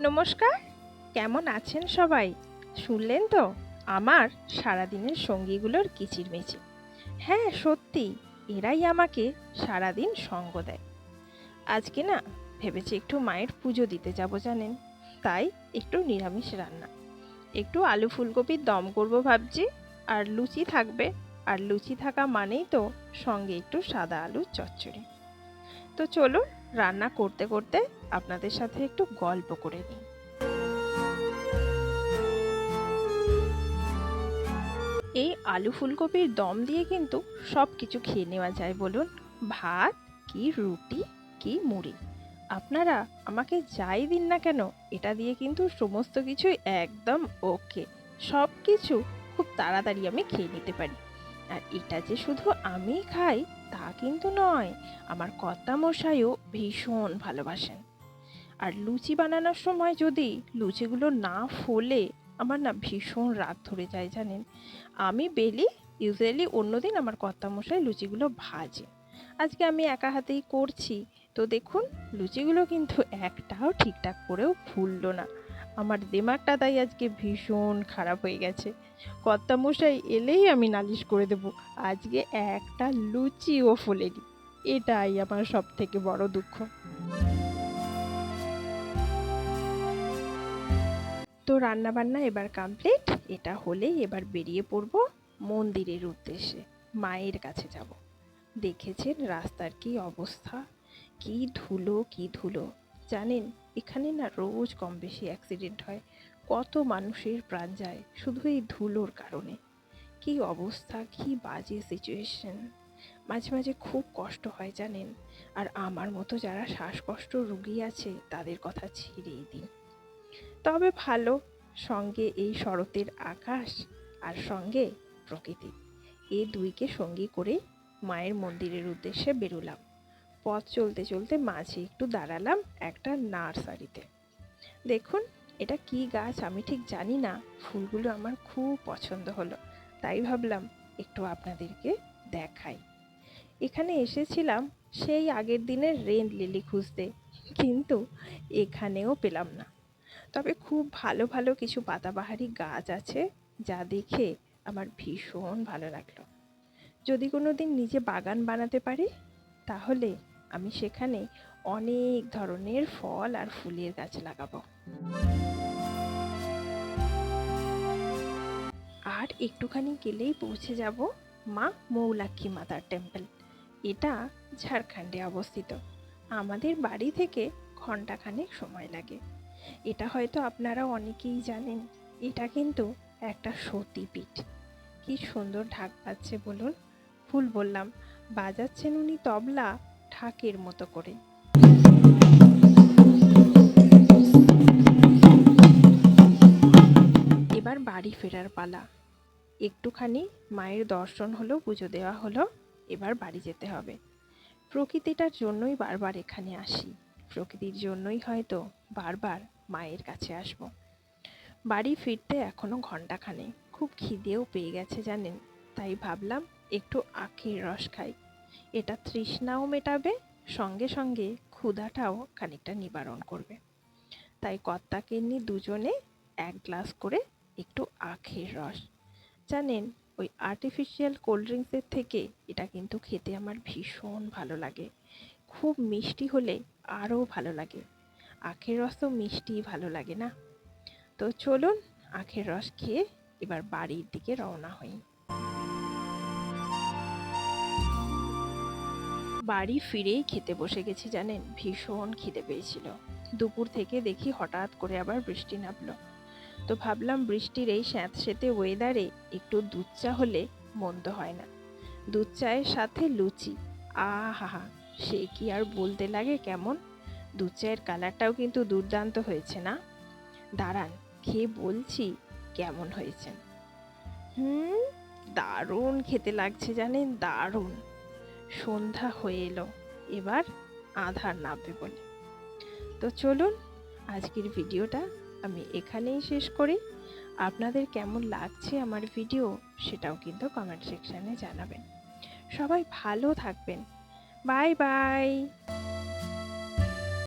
নমস্কার। কেমন আছেন সবাই? শুনলেন তো? আমার সারাদিনের সঙ্গীগুলোর কিচিরমিচির। হ্যাঁ সত্যি, এরাই আমাকে সারাদিন সঙ্গ দেয়। আজকে না, ভেবেছি একটু মায়ের পুজো দিতে যাব জানেন? তাই একটু নিরামিষ রান্না। একটু আলু ফুলকপির দম করব ভাবছি, আর লুচি থাকবে। আর লুচি থাকা মানেই তো সঙ্গে একটু সাদা আলুর চচ্চড়ি। তো চলুন রান্না করতে করতে আপনাদের সাথে একটু গল্প করে নিই। এই আলু ফুলকপির দম দিয়ে কিন্তু সব কিছু খেয়ে নেওয়া যায় বলুন। ভাত, কি রুটি, কি মুড়ি। আপনারা আমাকে যাই দিন না কেন, এটা দিয়ে কিন্তু সমস্ত কিছু একদম ওকে সব কিছু খুব তাড়াতাড়ি আমি খেয়ে নিতে পারি। আর এটা যে শুধু আমি খাই, তা কিন্তু নয়, আমার কর্তা মশাইও ভীষণ ভালোবাসেন। আর লুচি বানানোর সময় যদি লুচিগুলো না ফোলে, আমার না ভীষণ রাত ধরে যায় জানেন। আমি বেলি, ইউজুয়ালি অন্যদিন আমার কর্তা মশাই লুচিগুলো ভাজে। আজকে আমি একা হাতেই করছি। তো দেখুন, লুচিগুলো কিন্তু একটাও ঠিকঠাক করেও ফুললো না। আমার দিমাগটা তাই আজকে ভীষণ খারাপ হয়ে গেছে। কর্তা মশাই এলেই আমি নালিশ করে দেব, আজকে একটা লুচিও ফোলেনি। এটাই আমার সব থেকে বড় দুঃখ। তো রান্নাবান্না এবার কমপ্লিট এটা হলেই এবার বেরিয়ে পড়ব মন্দিরের উদ্দেশ্যে, মায়ের কাছে যাব। দেখেছেন রাস্তার কি অবস্থা? কি ধুলো কি ধুলো? জানেন, এখানে না রোজ কম বেশি অ্যাক্সিডেন্ট হয়। কত মানুষের প্রাণ যায় শুধু এই ধুলোর কারণে। কি অবস্থা, কি বাজে সিচুয়েশন মাঝে মাঝে খুব কষ্ট হয় জানেন। আর আমার মতো যারা শ্বাসকষ্ট রুগী আছে, তাদের কথা ছেড়েই দিন। তবে ভালো, সঙ্গে এই শরতের আকাশ আর সঙ্গে প্রকৃতি। এই দুইকে সঙ্গী করে মায়ের মন্দিরের উদ্দেশ্যে বেরোলাম। পথ চলতে চলতে মাঝে একটু দাঁড়ালাম একটা নার্সারিতে। দেখুন, এটা কি গাছ আমি ঠিক জানি না। ফুলগুলো আমার খুব পছন্দ হলো। তাই ভাবলাম একটু আপনাদেরকে দেখাই। এখানে এসেছিলাম সেই আগের দিনের রেন লিলি খুঁজতে। কিন্তু এখানেও পেলাম না। তবে খুব ভালো ভালো কিছু পাতাবাহারি গাছ আছে যা দেখে আমার ভীষণ ভালো লাগল। যদি কোনো দিন নিজে বাগান বানাতে পারি, তাহলে আমি সেখানে অনেক ধরনের ফল আর ফুলের গাছ লাগাবো। আর একটুখানি গেলেই পৌঁছে যাব মা মৌলাক্ষী মাতার টেম্পল এটা ঝাড়খণ্ডে অবস্থিত। আমাদের বাড়ি থেকে ঘন্টাখানেক সময় লাগে। এটা হয়তো আপনারা অনেকেই জানেন, এটা কিন্তু একটা সতীপীঠ। কি সুন্দর ঢাক পাচ্ছে বলুন। ফুল বললাম, বাজাচ্ছেন উনি তবলা ঢাকের মতো করে। এবার বাড়ি ফেরার পালা। একটুখানি মায়ের দর্শন হলো, পুজো দেওয়া হলো, এবার বাড়ি যেতে হবে। প্রকৃতিটার জন্যই বারবার এখানে আসি। প্রকৃতির জন্যই হয়তো বারবার মায়ের কাছে আসব। বাড়ি ফিরতে এখনও ঘন্টাখানে খুব খিদেও পেয়ে গেছে জানেন, তাই ভাবলাম একটু আখের রস খাই। এটা তৃষ্ণাও মেটাবে, সঙ্গে সঙ্গে ক্ষুধাটাও খানিকটা নিবারণ করবে। তাই কর্তাকে নিয়ে দুজনে এক গ্লাস করে একটু আখের রস। জানেন, ওই আর্টিফিশিয়াল কোল্ড ড্রিঙ্কসের থেকে এটা কিন্তু খেতে আমার ভীষণ ভালো লাগে। খুব মিষ্টি হলে আরও ভালো লাগে। আখের রস তো মিষ্টিই ভালো লাগে না? তো চলুন, আখের রস খেয়ে এবার বাড়ির দিকে রওনা হই। বাড়ি ফিরেই খেতে বসে গেছি, জানেন? ভীষণ খিদে পেয়েছিল। দুপুর থেকে দেখি হঠাৎ করে আবার বৃষ্টি নামলো। তো ভাবলাম বৃষ্টির এই স্যাঁতসেঁতে ওয়েদারে একটু দুধ চা হলে মন্দ হয় না। দুধ চায়ের সাথে লুচি। আ আহা সে কি আর বলতে লাগে কেমন? দুধ চায়ের কালারটাও কিন্তু দুর্দান্ত হয়েছে না? দাঁড়ান, খেয়ে বলছি কেমন হয়েছে। হুম, দারুণ খেতে লাগছে, জানেন? দারুণ। সন্ধ্যা হয়ে এলো। এবার আধার নামবে বলে। তো চলুন, আজকের ভিডিওটা আমি এখানেই শেষ করি। আপনাদের কেমন লাগছে আমার ভিডিও সেটাও কিন্তু কমেন্ট সেকশানে জানাবেন। সবাই ভালো থাকবেন। Bye bye!